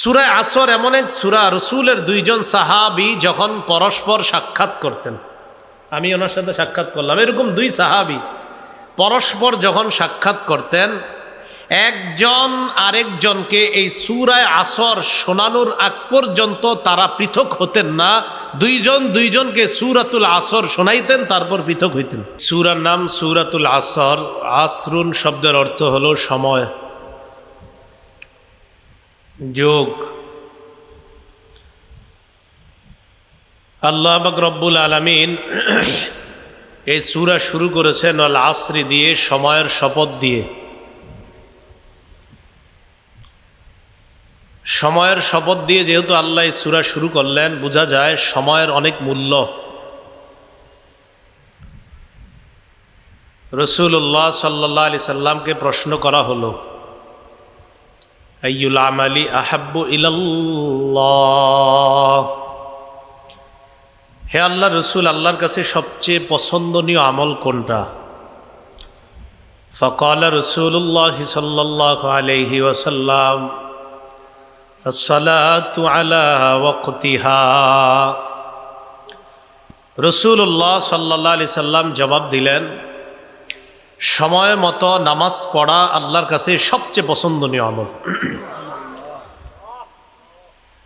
সুরায় আসর এমন এক সুরা, রসুলের দুইজন সাহাবি যখন পরস্পর সাক্ষাৎ করতেন। আমি ওনার সাথে সাক্ষাৎ করলাম। এরকম দুই সাহাবি পরস্পর যখন সাক্ষাৎ করতেন, একজন আরেকজনকে এই সুরায় আসর শোনানোর আগ পর্যন্ত তারা পৃথক হতেন না। দুইজন দুইজনকে সুরাতুল আসর শোনাইতেন, তারপর পৃথক হইতেন। সুরার নাম সুরাতুল আসর। আসরুন শব্দের অর্থ হলো সময়। যোগ। আল্লাহ রব্বুল আলমিন এই সুরা শুরু করেছেন আল আসরি দিয়ে, সময়ের শপথ দিয়ে। সময়ের শপথ দিয়ে যেহেতু আল্লাহ এই সুরা শুরু করলেন, বোঝা যায় সময়ের অনেক মূল্য। রসুল্লাহ সাল্লাহ আলি সাল্লামকে প্রশ্ন করা হলো আইউল আমালি আহাব্বু ইলাল্লাহ। হে আল্লাহ রসুল, আল্লাহর কাছে সবচেয়ে পছন্দনীয় আমল কোনটা? ফকাল রসুল্লাহ সাল্লাহ আলহি ওসাল্লাম রসুল্লাহ সাল্লাহ আলি সাল্লাম জবাব দিলেন সময় মতো নামাজ পড়া আল্লাহর কাছে সবচেয়ে পছন্দনীয় আমল।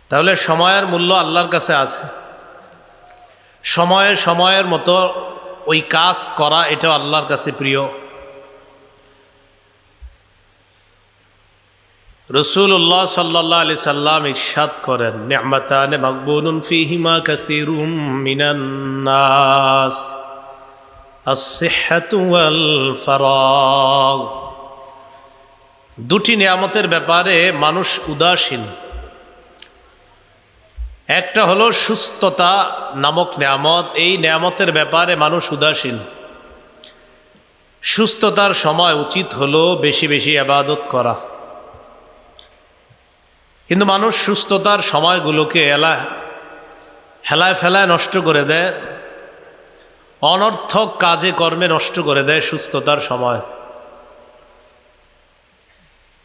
তাহলে সময়ের মূল্য আল্লাহর কাছে আছে। সময়ে সময়ের মতো ওই কাজ করা এটাও আল্লাহর কাছে প্রিয়। রসুল্লাহ সাল্লাহ আলি সাল্লাম ইরশাদ করেন, নিয়ামাতান মকবুনুন ফিহিমা কাসিরুম মিনান্নাস দুটি নিয়ামতের ব্যাপারে মানুষ উদাসীন। একটা হলো সুস্থতা নামক নিয়ামত। এই নিয়ামতের ব্যাপারে মানুষ উদাসীন। সুস্থতার সময় উচিত হলো বেশি বেশি আবাদত করা। কিন্তু মানুষ সুস্থতার সময়গুলোকে এলা হেলায় ফেলায় নষ্ট করে দেয়। অনর্থক কাজে কর্মে নষ্ট করে দেয় সুস্থতার সময়।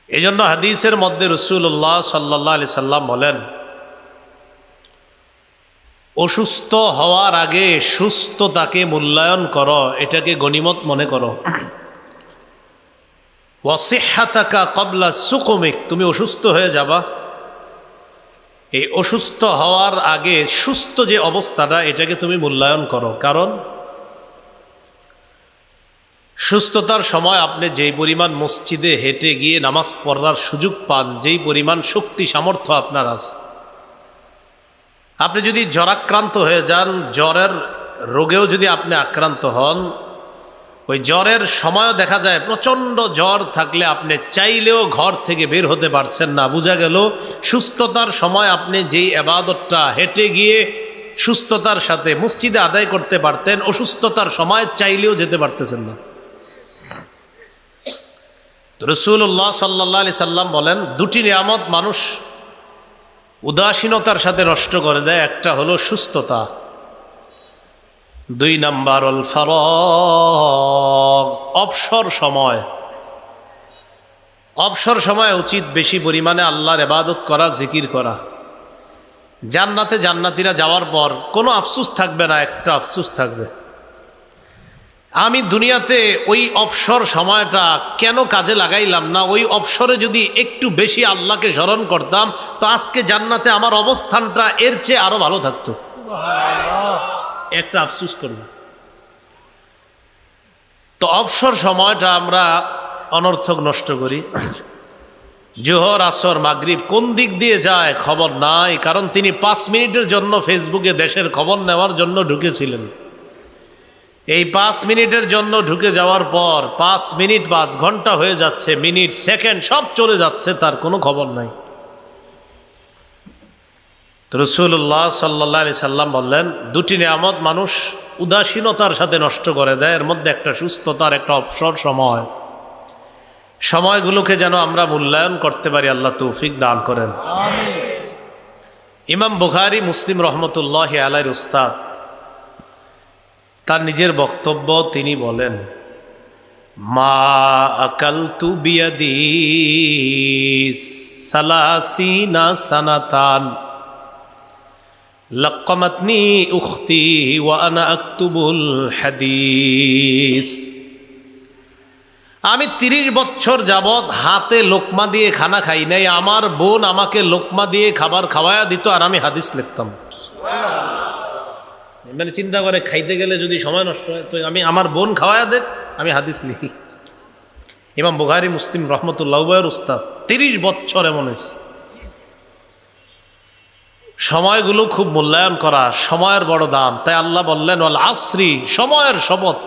এই জন্য হাদিসের মধ্যে রসুল্লাহ সাল্লাহ আলি সাল্লাম বলেন, অসুস্থ হওয়ার আগে সুস্থতাকে মূল্যায়ন করো, এটাকে গণিমত মনে করো। ওয়াসিহাতাকা কবলা সুকমিক, তুমি অসুস্থ হয়ে যাবা। এই অসুস্থ হওয়ার আগে সুস্থ যে অবস্থাটা, এটাকে তুমি মূল্যায়ন করো। কারণ সুস্থতার সময় আপনি যেই পরিমাণ মসজিদে হেঁটে গিয়ে নামাজ পড়ার সুযোগ পান, যেই পরিমাণ শক্তি, সামর্থ্য আপনার আছে। আপনি যদি জ্বরাক্রান্ত হয়ে যান, জ্বরের রোগেও যদি আপনি আক্রান্ত হন, ওই জ্বরের সময়ও দেখা যায় প্রচণ্ড জ্বর থাকলে আপনি চাইলেও ঘর থেকে বের হতে পারছেন না। বোঝা গেল, সুস্থতার সময় আপনি যেই আবাদতটা হেঁটে গিয়ে সুস্থতার সাথে মসজিদে আদায় করতে পারতেন, অসুস্থতার সময় চাইলেও যেতে পারতেছেন না। রসুল্লাহ সাল্লাহ আলি সাল্লাম বলেন, দুটি নিয়ামত মানুষ উদাসীনতার সাথে নষ্ট করে দেয়, একটা হলো সুস্থতা, দুই নাম্বার অল ফারগ, অবসর সময়। অবসর সময় উচিত বেশি পরিমাণে আল্লাহর এবাদত করা, জিকির করা। জান্নাতে জান্নাতিরা যাওয়ার পর কোনো আফসুস থাকবে না, একটা আফসুস থাকবে। আমি দুনিয়াতে ওই অবসর সময়টা কেন কাজে লাগাইলাম না? ওই অবসরে যদি একটু বেশি আল্লাহকে স্মরণ করতাম তো আজকে জান্নাতে আমার অবস্থানটা এর চেয়ে আরও ভালো থাকতো। একটা আফসুস করব তো অবসর সময়টা আমরা অনর্থক নষ্ট করি। জোহর আসর মাগরিব কোন দিক দিয়ে যায় খবর নাই কারণ তিনি পাঁচ মিনিটের জন্য ফেসবুকে দেশের খবর নেওয়ার জন্য ঢুকেছিলেন। এই পাঁচ মিনিটের জন্য ঢুকে যাওয়ার পর পাঁচ মিনিট পাঁচ ঘণ্টা হয়ে যাচ্ছে মিনিট সেকেন্ড সব চলে যাচ্ছে তার কোনো খবর নাই। রসুল্লাহ সাল্লাহ আলি সাল্লাম বললেন দুটি নিয়ামত মানুষ উদাসীনতার সাথে নষ্ট করে দেয় এর মধ্যে একটা সুস্থতার একটা অবসর সময়। সময়গুলোকে যেন আমরা মূল্যায়ন করতে পারি আল্লাহ তৌফিক দান করেন। ইমাম বুখারি মুসলিম রহমতুল্লাহ আলাইর উস্তাদ তার নিজের বক্তব্য তিনি বলেন, মা আকালতু বিয়াদি সালাসিনা সানাতান লকমতনি উখতি ওয়ানা আক্তুবুল হাদিস। আমি তিরিশ বছর যাবৎ হাতে লোকমা দিয়ে খানা খাই নাই, আমার বোন আমাকে লোকমা দিয়ে খাবার খাওয়ায়া দিত আর আমি হাদিস লিখতাম। মানে চিন্তা করে খাইতে গেলে যদি সময় নষ্ট হয়, তো আমি আমার বোন খাওয়ায়া দেখ, আমি হাদিস লিখি। ইমাম বুখারি, মুসলিম, রহমতুল্লাহ উস্তাদ, তিরিশ বছর এমন হয়েছে। সময়গুলো খুব মূল্যায়ন করা, সময়ের বড় দাম। তাই আল্লাহ বললেন, ওয়াল আশ্রি সময়ের শপথ।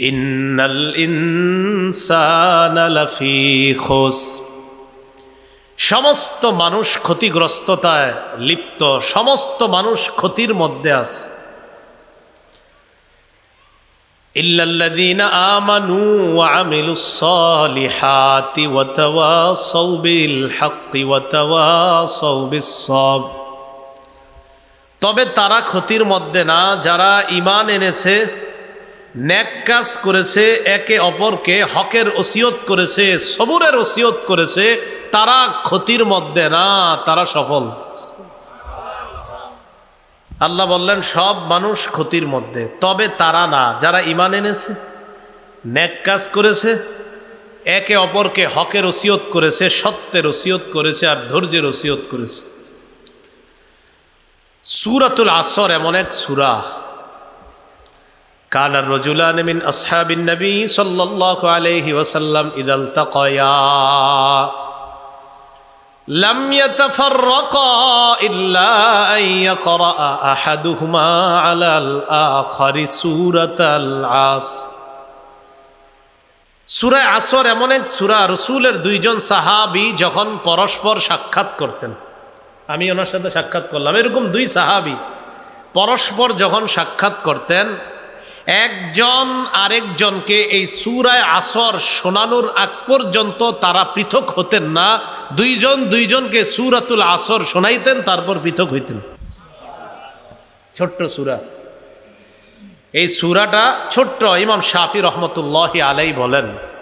ইন্নাল ইনসানা লাফি খোস সমস্ত মানুষ ক্ষতিগ্রস্ততায় লিপ্ত, সমস্ত মানুষ ক্ষতির মধ্যে আছে। ইল্লাল্লাযীনা আমানু ওয়া আমিলুস সালিহাতি ওয়া তাওয়াসাউ বিল হাক্কি ওয়া তাওয়াসাউ বিস সাবর তবে তারা ক্ষতির মধ্যে না, যারা ইমান এনেছে, ন্যাক কাজ করেছে, একে অপরকে হকের ওসিয়ত করেছে, সবুরের ওসিয়ত করেছে তারা ক্ষতির মধ্যে না, তারা সফল। আল্লাহ বললেন, সব মানুষ ক্ষতির মধ্যে, তবে তারা না। যারা ইমান এনেছে ন্যাক কাজ করেছে, একে অপরকে হকের ওসিয়ত করেছে, সত্যের ওসিয়ত করেছে আর ধৈর্যের ওসিয়ত করেছে। সুরাতুল আসর এমন এক সুরা। কানা রজুলান মিন আসহাবিন নবী সাল্লাল্লাহু আলাইহি ওয়াসাল্লাম ইদাল তাকায়া। لم يتفرقا إلا أن يقرأ أحدهما على الآخر سورة العصر সুরায় আসর এমন এক সুরা রসুলের দুইজন সাহাবি যখন পরস্পর সাক্ষাৎ করতেন আমি ওনার সাথে সাক্ষাৎ করলাম এরকম দুই সাহাবি পরস্পর যখন সাক্ষাৎ করতেন একজন আরেকজনকে এই সুরায় আসর শোনানোর আগ পর্যন্ত তারা পৃথক হতেন না। দুইজন দুইজনকে সুরাতুল আসর শোনাইতেন, তারপর পৃথক হইতেন। ছোট্ট সুরা। এই সুরাটা ছোট্ট ইমাম শাফি রহমতুল্লাহ আলাই বলেন।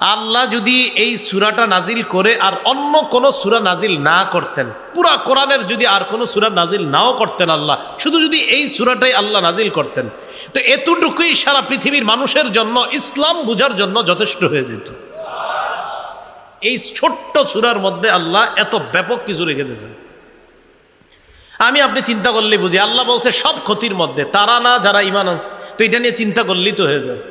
আল্লাহ যদি এই সুরাটা নাজিল করে আর অন্য কোন সুরা নাজিল না করতেন, পুরা কোরআনের যদি আর কোনো সুরা নাজিল নাও করতেন আল্লাহ, শুধু যদি এই সুরাটাই আল্লাহ নাজিল করতেন, তো এতটুকুই সারা পৃথিবীর মানুষের জন্য, ইসলাম বুঝার জন্য যথেষ্ট হয়ে যেত। এই ছোট্ট সুরার মধ্যে আল্লাহ এত ব্যাপক কিছু রেখে দিয়েছেন। আমি আপনি চিন্তা করলে বুঝি, আল্লাহ বলছে সব ক্ষতির মধ্যে, তারা না, যারা ইমান আছে তো এটা নিয়ে চিন্তা করলেই তো হয়ে যায়।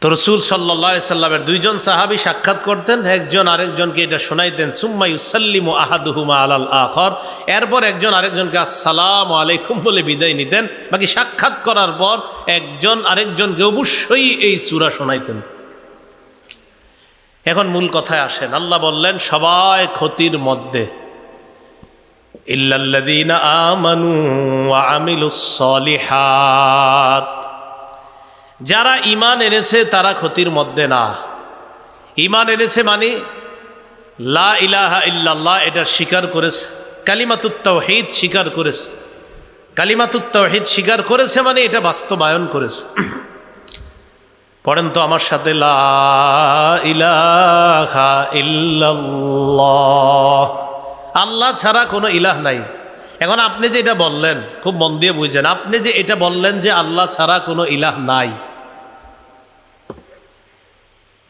তো রসুল সাল্লা সাল্লামের দুইজন সাহাবি সাক্ষাৎ করতেন, একজন আরেকজনকে এটা শোনাইতেন, সুম্মা ইউসাল্লিম আহাদুহুমা আলাল আখর এরপর একজন আরেকজনকে আসসালাম আলাইকুম বলে বিদায় নিতেন। বাকি সাক্ষাৎ করার পর একজন আরেকজনকে অবশ্যই এই সুরা শোনাইতেন। এখন মূল কথায় আসেন। আল্লাহ বললেন, সবাই ক্ষতির মধ্যে। ইল্লাল্লাদিনা আমানু আমিলুস সলিহাত। যারা ইমান এনেছে, তারা ক্ষতির মধ্যে না। ইমান এনেছে মানে লা ইলাহা ইল্লাল্লাহ এটা স্বীকার করেছে কালিমাতুত্তাহিদ স্বীকার করেছে। কালিমাতুত্তাহিদ স্বীকার করেছে মানে এটা বাস্তবায়ন করেছে। পড়েন তো আমার সাথে, লা ইলাহা ইল্লাল্লাহ। আল্লাহ ছাড়া কোনো ইলাহ নাই। এখন আপনি যে এটা বললেন, খুব মন দিয়ে বুঝছেন আপনি যে এটা বললেন যে আল্লাহ ছাড়া কোনো ইলাহ নাই।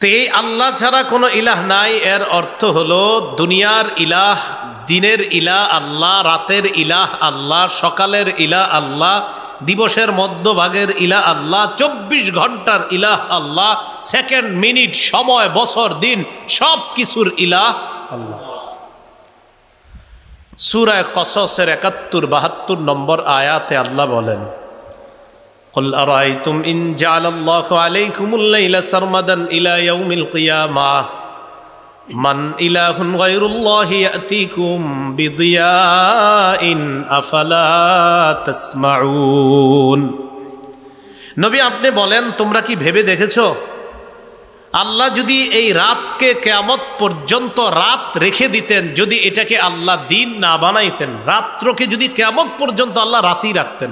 তো আল্লাহ ছাড়া কোনো ইলাহ নাই। এর অর্থ হলো দুনিয়ার ইলাহ, দিনের ইলা আল্লাহ, রাতের ইলাহ আল্লাহ, সকালের ইলা আল্লাহ, দিবসের মধ্যভাগের ইলা আল্লাহ, চব্বিশ ঘণ্টার ইলাহ আল্লাহ, সেকেন্ড মিনিট, সময়, বছর, দিন, সব কিছুর ইলাহ আল্লাহ। সুরায় কসসের একাত্তর বাহাত্তর নম্বর আয়াতে আল্লাহ বলেন قل أرأيتم إن جعل الله عليكم الليل سرمدا إلى يوم القيامة من إله غير الله يأتيكم بضياء أفلا تسمعون নবী আপনি বলেন তোমরা কি ভেবে দেখেছো আল্লাহ যদি এই রাতকে কেয়ামত পর্যন্ত রাত রেখে দিতেন যদি এটাকে আল্লাহ দিন না বানাইতেন রাত্রকে যদি কেয়ামত পর্যন্ত আল্লাহ রাতই রাখতেন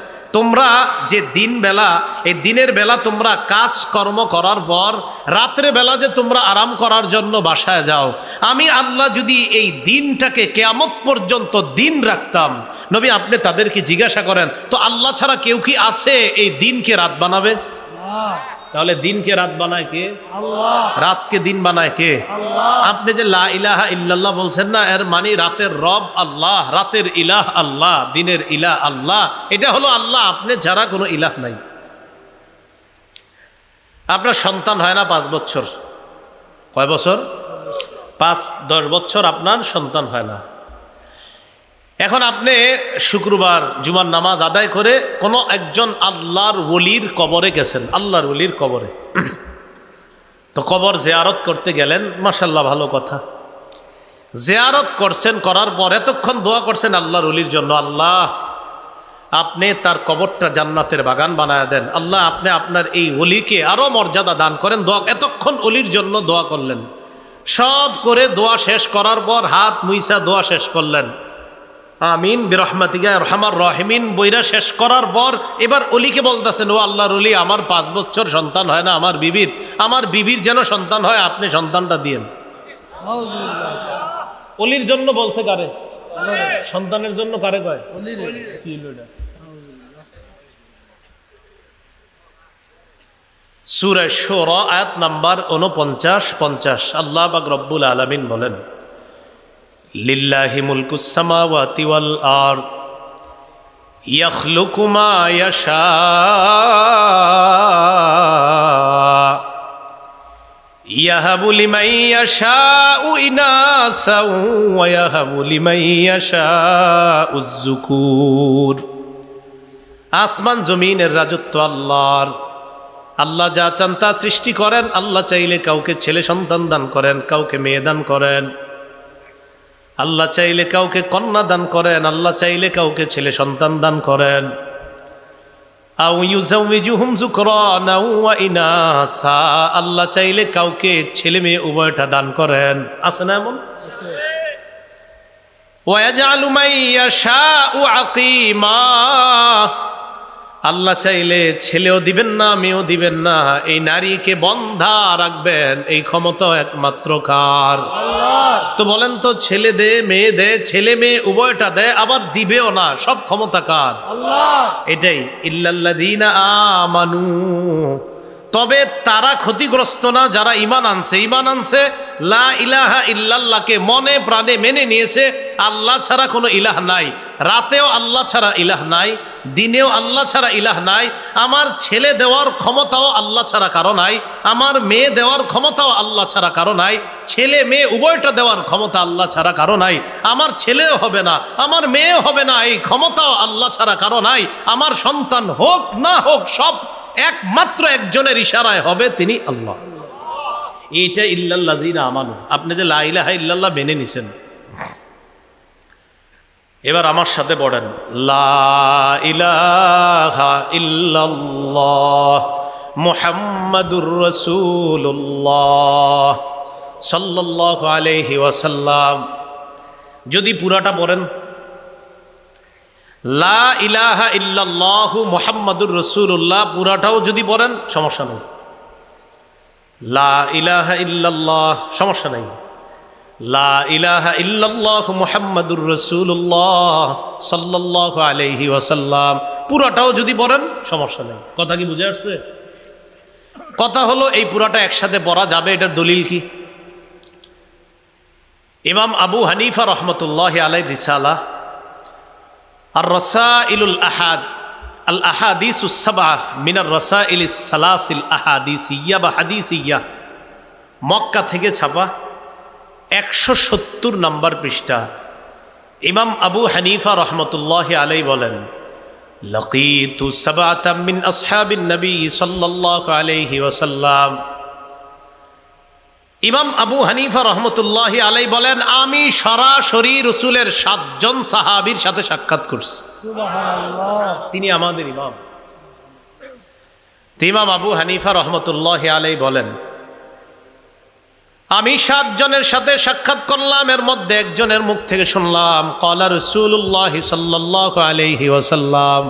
তোমরা যে দিন বেলা, এই দিনের বেলা তোমরা কাজ কর্ম করার পর, রাত্রে বেলা যে তোমরা আরাম করার জন্য বাসায় যাও। আমি আল্লাহ যদি এই দিনটাকে কেয়ামত পর্যন্ত দিন রাখতাম, নবী আপনি তাদেরকে জিজ্ঞাসা করেন, তো আল্লাহ ছাড়া কেউ কি আছে এই দিনকে রাত বানাবে? তাহলে দিনকে রাত বানায় কে? রাতকে দিন বানায় কে? আপনি যে লা ইলাহা ইল্লাল্লাহ বলছেন না এর মানে রাতের রব আল্লাহ রাতের ইলাহ আল্লাহ দিনের ইলাহ আল্লাহ এটা হলো আল্লাহ আপনি ছাড়া কোনো ইলাহ নাই। আপনার সন্তান হয় না পাঁচ বছর? কয় বছর। পাঁচ দশ বছর আপনার সন্তান হয় না। এখন আপনি শুক্রবার জুমার নামাজ আদায় করে কোনো একজন আল্লাহর ওলির কবরে গেছেন, আল্লাহর ওলির কবরে। তো কবর জেয়ারত করতে গেলেন মাসাল্লাহ ভালো কথা। জেয়ারত করছেন, করার পর এতক্ষণ দোয়া করছেন আল্লাহর ওলির জন্য, আল্লাহ আপনি তার কবরটা জান্নাতের বাগান বানায় দেন। আল্লাহ আপনি আপনার এই অলিকে আরও মর্যাদা দান করেন, দোয়া এতক্ষণ অলির জন্য দোয়া করলেন। সব করে দোয়া শেষ করার পর হাত মুইসা দোয়া শেষ করলেন। আমিন বিরহমাতিকা রহমার রহমিন, বইরা শেষ করার পর এবার অলিকে বলতেছেন, ও আল্লাহর অলি, আমার পাঁচ বছর সন্তান হয় না আমার বিবির। আমার বিবির যেন সন্তান হয়, আপনি সন্তানটা দিয়েন। অলির জন্য বলছে কারে? সন্তানের জন্য কারে কয়? কি হলো এটা? সুরে শোর, আয়াত নাম্বার উনপঞ্চাশ পঞ্চাশ। আল্লাহ বাক রব্বুল আলমিন বলেন লিল্লাহি মুলকুস সামাওয়াতি ওয়াল আরদ, ইয়াখলুকু মা ইয়াশা। ইয়াহাবু লিমান ইয়াশাউ ইনাসা ওয়া ইয়াহাবু লিমান ইয়াশাউ যুকুর। আসমান জমিনের রাজত্ব আল্লাহর। আল্লাহ যা চান তা সৃষ্টি করেন, আল্লাহ চাইলে কাউকে ছেলে সন্তান দান করেন, কাউকে মেয়ে দান করেন। আল্লাহ চাইলে কাউকে কন্যা দান করেন, আল্লাহ চাইলে কাউকে ছেলে সন্তান দান করেন। আল্লাহ চাইলে কাউকে ছেলে মেয়ে উভয়টা দান করেন। আছে না এমন? ওয়াজালুমাইয়া শাহ ও আকিমা। আল্লাহ চাইলে ছেলেও দিবেন না মেয়েও দিবেন না। এই নারীকে বন্ধা রাখবেন এই ক্ষমতা একমাত্র কার? তো বলেন তো ছেলে দে মেয়ে দে ছেলে মেয়ে উভয়টা দেয় আবার দিবেও না সব ক্ষমতা কার? এটাই ইল্লাল্লাদিনা আমানু। তবে তারা ক্ষতিগ্রস্ত না, যারা ইমান আনছে। ইমান আনছে, লা ইলাহা ইল্লাল্লাহকে মনে প্রাণে মেনে নিয়েছে, আল্লাহ ছাড়া কোনো ইলাহ নাই। রাতেও আল্লাহ ছাড়া ইলাহ নাই, দিনেও আল্লাহ ছাড়া ইলাহ নাই, আমার ছেলে দেওয়ার ক্ষমতাও আল্লাহ ছাড়া কারও নাই, আমার মেয়ে দেওয়ার ক্ষমতাও আল্লাহ ছাড়া কারও নাই, ছেলে মেয়ে উভয়টা দেওয়ার ক্ষমতা আল্লাহ ছাড়া কারও নাই, আমার ছেলেও হবে না, আমার মেয়েও হবে না, এই ক্ষমতাও আল্লাহ ছাড়া কারও নাই, আমার সন্তান হোক না হোক সব একমাত্র একজনের ইশারায় হবে তিনি আল্লাহ। এইটা ইল্লাল্লাজিনা আমানু। আপনি যে লাইলাহা ইল্লাল্লাহ মেনে নিছেন। এবার আমার সাথে পড়েন লা ইলাহা ইল্লাল্লাহ মুহাম্মাদুর রাসূলুল্লাহ সাল্লাল্লাহু আলাইহি ওয়াসাল্লাম। যদি পুরাটা পড়েন লা ইলাহা ইল্লাল্লাহু মুহাম্মাদুর রাসূলুল্লাহ পুরাটাও যদি বলেন, সমস্যা নেই। লা ইলাহা ইল্লাল্লাহ, সমস্যা নেই। লা ইলাহা ইল্লাল্লাহ মুহাম্মাদুর রাসূলুল্লাহ সাল্লাল্লাহু আলাইহি ওয়াসাল্লাম পুরাটাও যদি বলেন, সমস্যা নেই। কথা কি বুঝে আসছে? কথা হলো, এই পুরাটা একসাথে পড়া যাবে, এটার দলিল কি? ইমাম আবু হানিফা রহমতুল্লাহ আলাই রিসালা আর রসা ইলুল আহাদ আল আহাদিস উসাবাহ মিনার রসা ইল সালাসিল আহাদিস ইয়া বা হাদিস ইয়া মক্কা থেকে ছাপা একশো সত্তর নম্বর পৃষ্ঠা। ইমাম আবু হানিফা রহমতুল্লাহ আলাই বলেন, লকিতু সাবাতাম মিন আসহাবিন নবী সাল্লাল্লাহু আলাইহি ওয়াসাল্লাম। ইমাম আবু হানিফা রহমতুল্লাহ আলাই বলেন আমি সরাসরি রসুলের সাতজন সাহাবীর সাথে সাক্ষাৎ করছি। তিনি আমাদের ইমাম। ইমাম আবু হানিফা রহমতুল্লাহ আলাই বলেন আমি সাতজনের সাথে সাক্ষাৎ করলাম এর মধ্যে একজনের মুখ থেকে শুনলাম কলা রসুল্লাহ সাল্লাহ আলহি ওসাল্লাম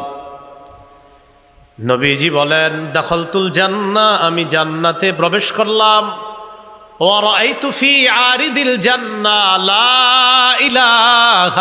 নবীজি বলেন দখলতুল জান্না আমি জান্নাতে প্রবেশ করলাম। ورأيت في عارض الجنة لا إله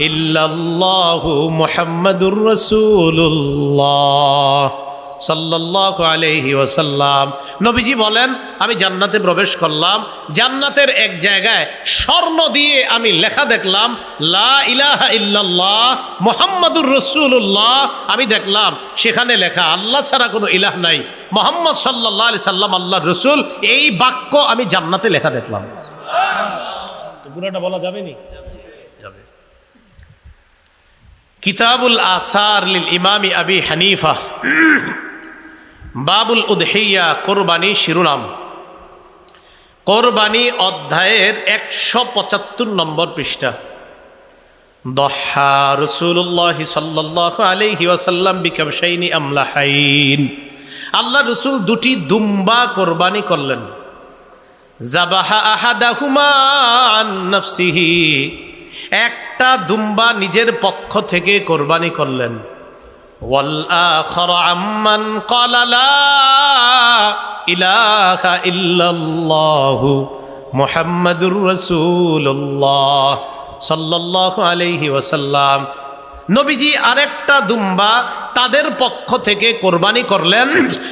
إلا الله محمد رسول الله. সাল্লাল্লাহু আলাইহি ওয়াসাল্লাম। নবীজি বলেন আমি জান্নাতে প্রবেশ করলাম। জান্নাতের এক জায়গায় স্বর্ণ দিয়ে আমি লেখা দেখলাম লা ইলাহা ইল্লাল্লাহ মুহাম্মাদুর রাসূলুল্লাহ। আমি দেখলাম সেখানে লেখা আল্লাহ ছাড়া কোনো ইলাহ নাই। মোহাম্মদ সাল্লাল্লাহু আলি সাল্লাম আল্লাহ রসুল এই বাক্য আমি জান্নাতে লেখা দেখলাম। পুরোটা বলা যাবে নি? যাবে। কিতাবুল আসার লিল ইমামি আবি হানিফা। বাবুল উদহিয়া কোরবানি শিরোনাম। কোরবানি অধ্যায়ের একশো পঁচাত্তর নম্বর পৃষ্ঠা। দহা রসুল্লাহ সাল্লাহ আলহি ওয়াসাল্লাম বিকাবসাইনি আমলাহাইন। আল্লাহ রসুল দুটি দুম্বা কোরবানি করলেন। জাবাহা আহাদাহুমা একটা দুম্বা নিজের পক্ষ থেকে কোরবানি করলেন। والآخر عمن قال لا إله إلا الله محمد رسول الله صلى الله عليه وسلم নবীজি আরেকটা দুম্বা তাদের পক্ষ থেকে কোরবানি করলেন।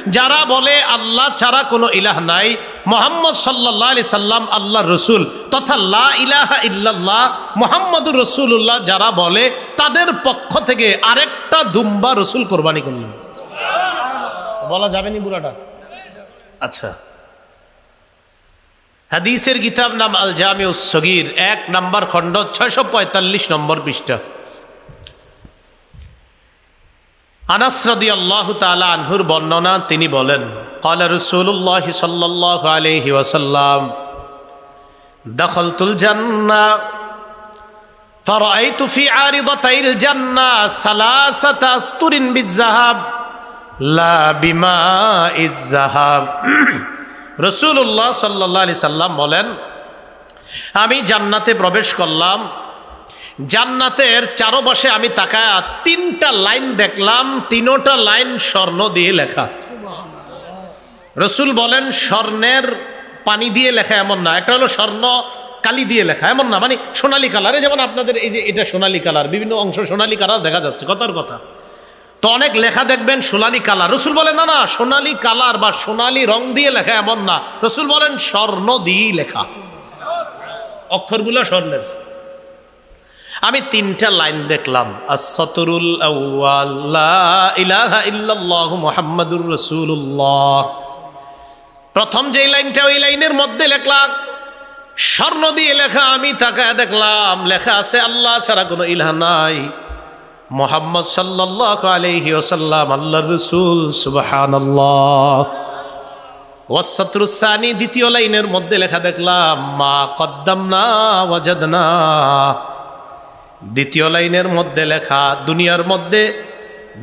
যারা বলে আল্লাহ ছাড়া কোনো ইলাহ নাই। মোহাম্মদ সাল্লাহ আলি সাল্লাম আল্লাহ রসুল তথা লা ইলাহা ইল্লাল্লাহ মোহাম্মদুর রসুল্লাহ যারা বলে তাদের পক্ষ থেকে আরেকটা দুম্বা রসুল কোরবানি করলেন। বলা যাবে নি বুড়াটা? আচ্ছা। হাদিসের কিতাব নাম আল জামিউ সগির এক নাম্বার খণ্ড ছয়শো পঁয়তাল্লিশ নম্বর পৃষ্ঠা। আনাস রদি আল্লাহ তালা আনহুর বর্ণনা তিনি বলেন قال رسول الله صلى الله عليه وسلم دخلت الجنة فرأيت في عارضتي الجنة ثلاثة أسطر بالذهب لا بماء الذهب রসুল্লাহ সাল্লাহ আলি সাল্লাম বলেন আমি জান্নাতে প্রবেশ করলাম জান্নাতের চারপাশে আমি তাকায় তিনটা লাইন দেখলাম, তিনোটা লাইন স্বর্ণ দিয়ে লেখা। রসুল বলেন, স্বর্ণের পানি দিয়ে লেখা এমন না। একটা হলো স্বর্ণ কালি দিয়ে লেখা, এমন না। মানে সোনালি কালার। যেমন আপনাদের এই যে এটা সোনালি কালার, বিভিন্ন অংশ সোনালি কালার দেখা যাচ্ছে, কথার কথা। তো অনেক লেখা দেখবেন, সোনালি কালার। রসুল বলেন, না না, সোনালি কালার বা সোনালি রং দিয়ে লেখা এমন না। রসুল বলেন, স্বর্ণ দিয়েই লেখা। অক্ষরগুলো স্বর্ণের। আমি তিনটা লাইন দেখলাম আসতরুল ইল্লাল্লাহু মুহাম্মাদুর রাসূলুল্লাহ। প্রথম যে লাইনটা ওই লাইনের মধ্যে লেখলাম, স্বর্ণ দিয়ে লেখা আমি তাকায় দেখলাম, লেখা আছে, আল্লাহ ছাড়া কোনো ইলাহ নাই। মোহাম্মদ সাল্লাল্লাহু আলাইহি ওয়াসাল্লাম, আল্লাহর রাসূল, সুবহানাল্লাহ। ওয়াসাতরুসানি দ্বিতীয় লাইনের মধ্যে লেখা দেখলাম, মা কদ্দামনা ওয়াজাদনা। দ্বিতীয় লাইনের মধ্যে লেখা, দুনিয়ার মধ্যে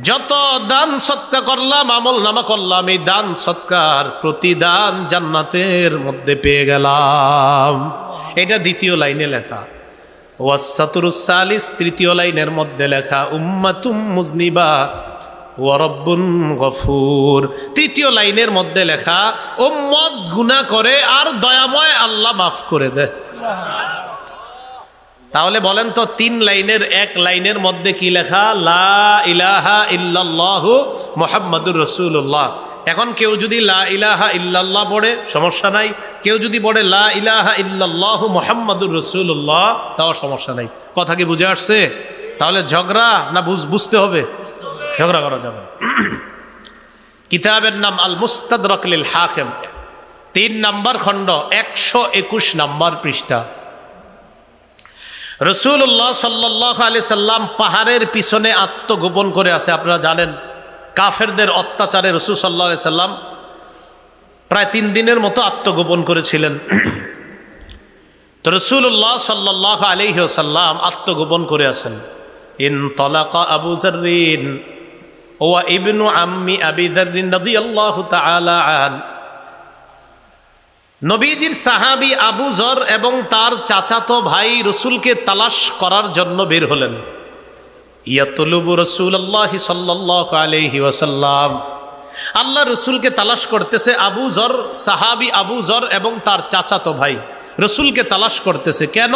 যত দান সৎকা করলাম, আমল নামা করলাম, এই দান সৎকার প্রতিদান জান্নাতের মধ্যে পেয়ে গেলাম। এটা দ্বিতীয় লাইনে লেখা। ওয়াসাতুরুসালিস তৃতীয় লাইনের মধ্যে লেখা, উম্মাতুম মুজনিবা ওয়ারব্বুন গফুর। তৃতীয় লাইনের মধ্যে লেখা, উম্মত গুনাহ করে আর দয়াময় আল্লাহ মাফ করে দেয় তাহলে বলেন তো তিন লাইনের এক লাইনের মধ্যে কি লেখা? লা ইলাহা ইল্লাল্লাহু মোহাম্মদুর রসুল্লাহ এখন কেউ যদি লা ইলাহা ইল্লাল্লাহ পড়ে, সমস্যা নাই। কেউ যদি পড়ে লা ইলাহা ইল্লাল্লাহু মোহাম্মদুর রসুল্লাহ তাও সমস্যা নাই। কথা কি বুঝে আসছে? তাহলে ঝগড়া না বুঝ বুঝতে হবে? ঝগড়া করা যাবে কিতাবের নাম আল মুস্তাদ রকলিল হাকেম তিন নাম্বার খণ্ড, একশো একুশ নাম্বার পৃষ্ঠা। রসুল্লাহ সাল্লাহ আলি সাল্লাম পাহাড়ের পিছনে আত্মগোপন করে আছে, আপনারা জানেন। কাফেরদের অত্যাচারে রসুল সাল্লাহ আলি সাল্লাম প্রায় তিন দিনের মতো আত্মগোপন করেছিলেন। তো রসুল্লাহ সাল্লাহ আলিহাসাল্লাম আত্মগোপন করে আছেন। ইন তলাকা আবু জরিন ওয়া ইবনু আম্মি আবি নদী আল্লাহ নবীজির সাহাবি আবু জর এবং তার চাচাতো ভাই রসুলকে তালাশ করার জন্য বের হলেন। ইয়াতলুবু রসুল আল্লাহ সাল্লাহ আলহি ওয়াসাল্লাম। আল্লাহ রসুলকে তালাশ করতেছে আবু জর, সাহাবি আবু জর এবং তার চাচাতো ভাই। রসুলকে তালাশ করতেছে, কেন?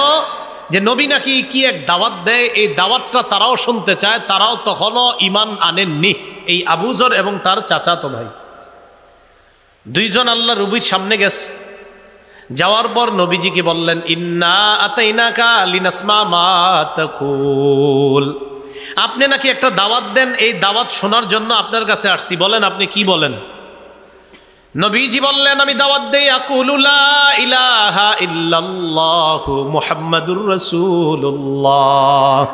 যে নবী নাকি কি এক দাওয়াত দেয়, এই দাওয়াতটা তারাও শুনতে চায়, তারাও তখনও ইমান আনেননি এই আবুজর এবং তার চাচাতো ভাই। দুইজন আল্লাহ রুবির সামনে গেছে। যাওয়ার পর নবীজিকে বললেন, ইন্না আতাইনাকা লিনাসমা মাতাকুল আপনি নাকি একটা দাওয়াত দেন, এই দাওয়াত শোনার জন্য আপনার কাছে আসছি। বলেন, আপনি কি বলেন? নবীজি বললেন, আমি দাওয়াত দেই আকুলুলা ইলাহা ইল্লাল্লাহ মুহাম্মাদুর রাসূলুল্লাহ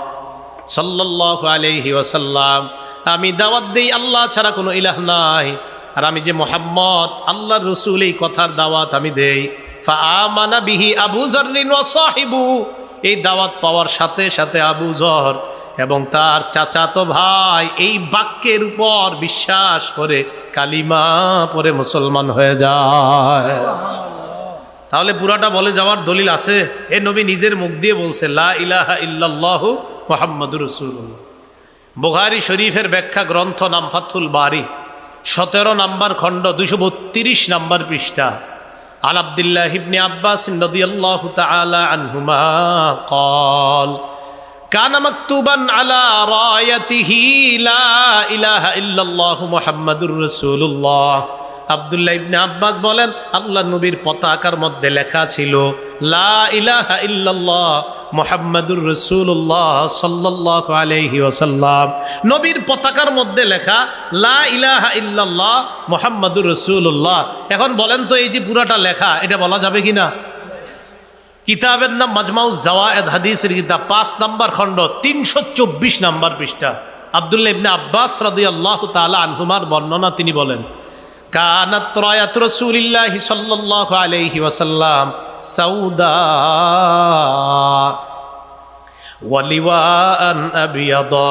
সাল্লাল্লাহু আলাইহি ওয়াসাল্লাম। আমি দাওয়াত দেই, আল্লাহ ছাড়া কোনো ইলাহ নাই। আর আমি যে মোহাম্মদ, আল্লাহর রসুল, এই কথার দাওয়াত আমি দেই। ফাআমানা বিহি আবু জররিন ওয়া সাহিবু। এই দাওয়াত পাওয়ার সাথে সাথে আবু জর এবং তার চাচাতো ভাই এই বাক্যের উপর বিশ্বাস করে কালিমা পরে মুসলমান হয়ে যায়। তাহলে পুরাটা বলে যাওয়ার দলিল আছে? এ নবী নিজের মুখ দিয়ে বলছে লা ইলাহা ইল্লাল্লাহ মোহাম্মদুর রসুল্লাহ বুখারি শরীফের ব্যাখ্যা গ্রন্থ নাম ফাথুল বারি। সতেরো নাম্বার খণ্ড দুশো বত্রিশ নাম্বার পৃষ্ঠা। আন আবদুল্লাহ ইবনে আব্বাস নদিয়াল্লাহ তাআলা আনহুমা قال كان مكتوبا على رايته لا اله الا الله محمد رسول الله আবদুল্লাহ ইবনে আব্বাস বলেন আল্লাহ নবীর পতাকার মধ্যে লেখা ছিল লা ইলাহা ইল্লাল্লাহ মোহাম্মদুর রসুল্লাহ সাল্লাহ আলহি ওসাল্লাম নবীর পতাকার মধ্যে লেখা, লা ইলাহা ইল্লাল্লাহ মোহাম্মদুর রসুল্লাহ এখন বলেন তো, এই যে পুরাটা লেখা, এটা বলা যাবে কি না? কিতাবের নাম মাজমাউ জাওয়ায়েদ, হাদিসের কিতাব, পাঁচ নাম্বার খণ্ড, তিনশো চব্বিশ নাম্বার পৃষ্ঠা। আবদুল্লাহ ইবনে আব্বাস রাদি আল্লাহ তালা আনহুমার বর্ণনা তিনি বলেন, কানাত রায়াত রাসূলিল্লাহ সাল্লাল্লাহু আলাইহি ওয়াসাল্লাম। সাউদা। ওয়ালিওয়ান আবিয়াদা।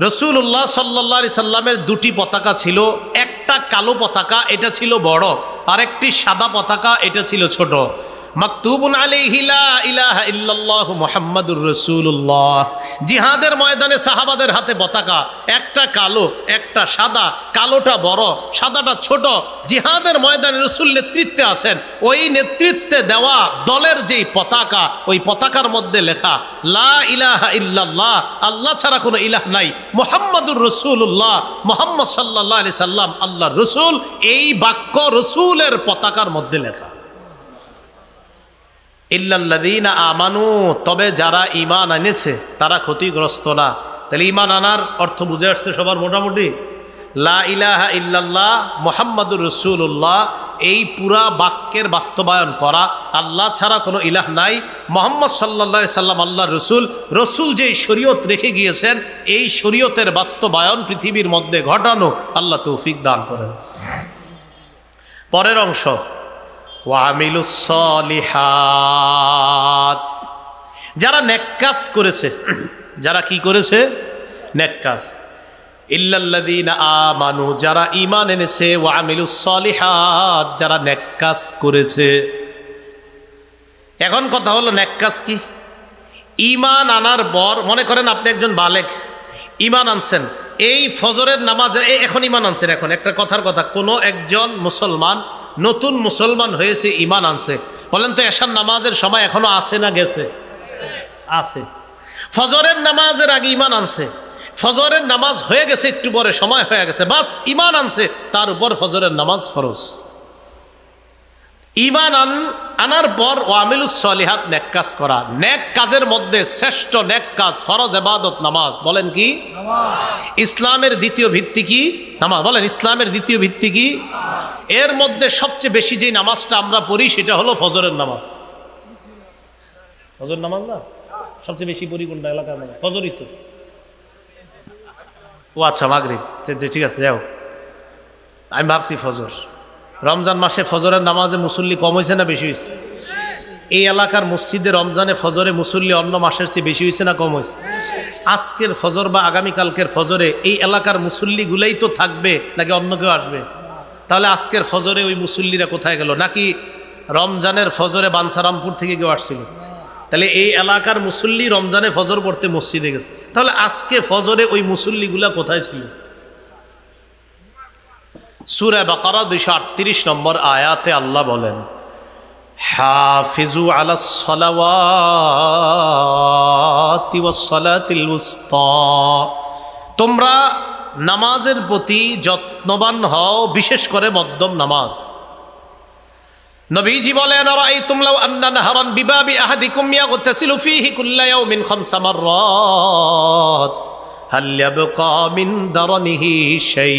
রসুল্লাহ সাল্লাহ সাল্লামের দুটি পতাকা ছিল, একটা কালো পতাকা, এটা ছিল বড়, আরেকটি সাদা পতাকা, এটা ছিল ছোট। মাকতুবুন আলাইহিলা ইলাহা ইল্লাল্লাহ মুহাম্মাদুর রাসূলুল্লাহ। জিহাদের ময়দানে সাহাবাদের হাতে পতাকা, একটা কালো, একটা সাদা, কালোটা বড়, সাদাটা ছোট। জিহাদের ময়দানে রসুল নেতৃত্বে আছেন। ওই নেতৃত্বে দেওয়া দলের যেই পতাকা, ওই পতাকার মধ্যে লেখা, লা ইলাহা ইল্লাল্লাহ, আল্লাহ ছাড়া কোনো ইলাহ নাই। মোহাম্মদুর রসুল্লাহ মোহাম্মদ সাল্লাহ আলি সাল্লাম আল্লাহ রসুল, এই বাক্য রসুলের পতাকার মধ্যে লেখা। ইল্লাল্লাদিনা আমানু, তবে যারা ইমান এনেছে, তারা ক্ষতিগ্রস্ত না। তাহলে ইমান আনার অর্থ বুঝে আসছে সবার মোটামুটি? লা ইলাহা ইল্লাল্লাহ মোহাম্মদুর রসুল্লাহ এই পুরা বাক্যের বাস্তবায়ন করা, আল্লাহ ছাড়া কোনো ইলাহ নাই। মোহাম্মদ সাল্লা সাল্লাম আল্লাহ রসুল রসুল যেই শরীয়ত রেখে গিয়েছেন, এই শরীয়তের বাস্তবায়ন পৃথিবীর মধ্যে ঘটানো আল্লাহ তৌফিক দান করেন। পরের অংশ ওয়ামিলুসলিহাত যারা নেককাজ করেছে, যারা কি করেছে? নেককাজ ইল্লাল্লাদিন আমানু, যারা ইমান এনেছে ওয়ামিলুসলিহাত যারা নেককাজ করেছে। এখন কথা হলো নেককাজ কি? ইমান আনার পর, মনে করেন আপনি একজন বালেক ইমান আনছেন। এই ফজরের নামাজের এখন ইমান আনছেন এখন। একটা কথার কথা, কোনো একজন মুসলমান নতুন মুসলমান হয়েছে ইমান আনছে। বলেন তো এসার নামাজের সময় এখনও আসে না গেছে? আছে। ফজরের নামাজের আগে ইমান আনছে। ফজরের নামাজ হয়ে গেছে, একটু পরে সময় হয়ে গেছে। বাস ইমান আনছে, তার উপর ফজরের নামাজ ফরজ। ইমান আন আনার পর ওয়ামিলুস সলিহাত নেক কাজ করা। নেক কাজের মধ্যে শ্রেষ্ঠ নেক কাজ ফরজ এবাদত নামাজ। বলেন কি? ইসলামের দ্বিতীয় ভিত্তি কি? নামাজ। বলেন ইসলামের দ্বিতীয় ভিত্তি কি? এর মধ্যে সবচেয়ে বেশি যে নামাজটা আমরা পড়ি সেটা হলো ফজরের নামাজ। ফজর নামাজ না? সবচেয়ে বেশি পড়ি কোনটা এলাকার মানে ফজরই তো। ও আচ্ছা মাগরিব। ঠিক আছে যাও আমি ভাবছি ফজর। রমজান মাসে ফজরের নামাজে মুসল্লি কম হয়েছে না বেশি হয়েছে এই এলাকার মসজিদে রমজানে ফজরে মুসল্লি অন্য মাসের চেয়ে বেশি হয়েছে না কম হয়েছে আজকের ফজর বা আগামীকালকের ফজরে এই এলাকার মুসল্লিগুলাই তো থাকবে নাকি অন্য কেউ আসবে? তাহলে আজকের ফজরে ওই মুসল্লিরা কোথায় গেল? নাকি রমজানের ফজরে বাঞ্ছারামপুর থেকে কেউ আসছিল? তাহলে এই এলাকার মুসল্লি রমজানে ফজর পড়তে মসজিদে গেছে। তাহলে আজকে ফজরে ওই মুসল্লিগুলা কোথায় ছিল? সুরে বাকারা দুইশো আটত্রিশ নম্বর আয়াতে আল্লাহ বলেন, হাফিজু আলা সলাওয়াতি ওয়াসসালাতিল উসতা। তোমরা নামাজের প্রতি যত্নবান হও, বিশেষ করে মধ্যম নামাজ। নবীজি বলেন, আরাইতুম লাউ আন্না নাহারান বিবাবি আহাদিকুম ইয়াগতাসিলু ফীহি কুল্লা ইয়াউমিন খামসা মাররাত। হাল ইয়াবকা মিন দারনিহি শাই